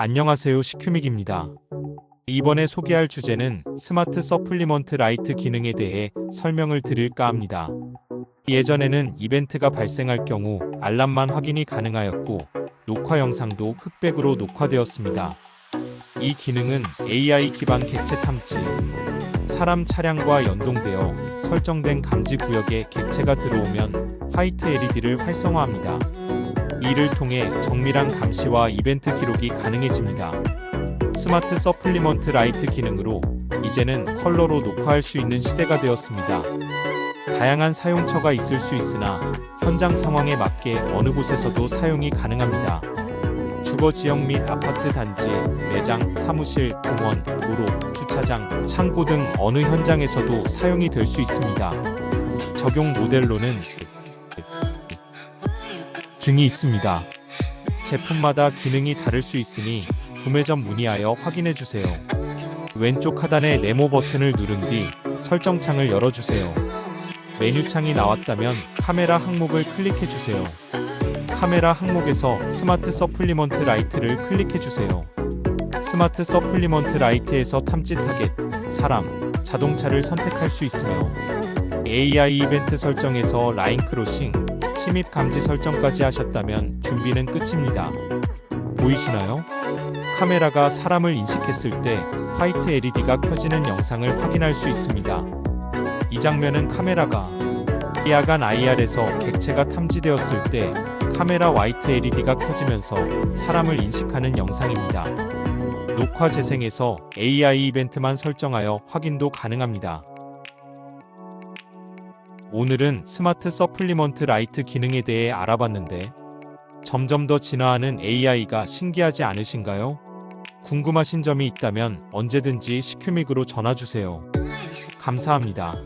안녕하세요 시큐믹입니다. 이번에 소개할 주제는 스마트 서플리먼트 라이트 기능에 대해 설명을 드릴까 합니다. 예전에는 이벤트가 발생할 경우 알람만 확인이 가능하였고 녹화 영상도 흑백으로 녹화되었습니다. 이 기능은 AI 기반 객체 탐지, 사람 차량과 연동되어 설정된 감지 구역에 객체가 들어오면 화이트 LED를 활성화합니다. 이를 통해 정밀한 감시와 이벤트 기록이 가능해집니다. 스마트 서플리먼트 라이트 기능으로 이제는 컬러로 녹화할 수 있는 시대가 되었습니다. 다양한 사용처가 있을 수 있으나 현장 상황에 맞게 어느 곳에서도 사용이 가능합니다. 주거 지역 및 아파트 단지, 매장, 사무실, 공원, 도로, 주차장, 창고 등 어느 현장에서도 사용이 될 수 있습니다. 적용 모델로는 등이 있습니다. 제품마다 기능이 다를 수 있으니 구매 전 문의하여 확인해 주세요. 왼쪽 하단의 네모 버튼을 누른 뒤 설정 창을 열어 주세요. 메뉴 창이 나왔다면 카메라 항목을 클릭해 주세요. 카메라 항목에서 스마트 서플리먼트 라이트를 클릭해 주세요. 스마트 서플리먼트 라이트에서 탐지 타겟, 사람, 자동차를 선택할 수 있으며 AI 이벤트 설정에서 라인 크로싱, 침입 감지 설정까지 하셨다면 준비는 끝입니다. 보이시나요? 카메라가 사람을 인식했을 때 화이트 LED가 켜지는 영상을 확인할 수 있습니다. 이 장면은 카메라가 야간 IR에서 객체가 탐지되었을 때 카메라 화이트 LED가 켜지면서 사람을 인식하는 영상입니다. 녹화 재생에서 AI 이벤트만 설정하여 확인도 가능합니다. 오늘은 스마트 서플리먼트 라이트 기능에 대해 알아봤는데 점점 더 진화하는 AI가 신기하지 않으신가요? 궁금하신 점이 있다면 언제든지 시큐믹으로 전화 주세요. 감사합니다.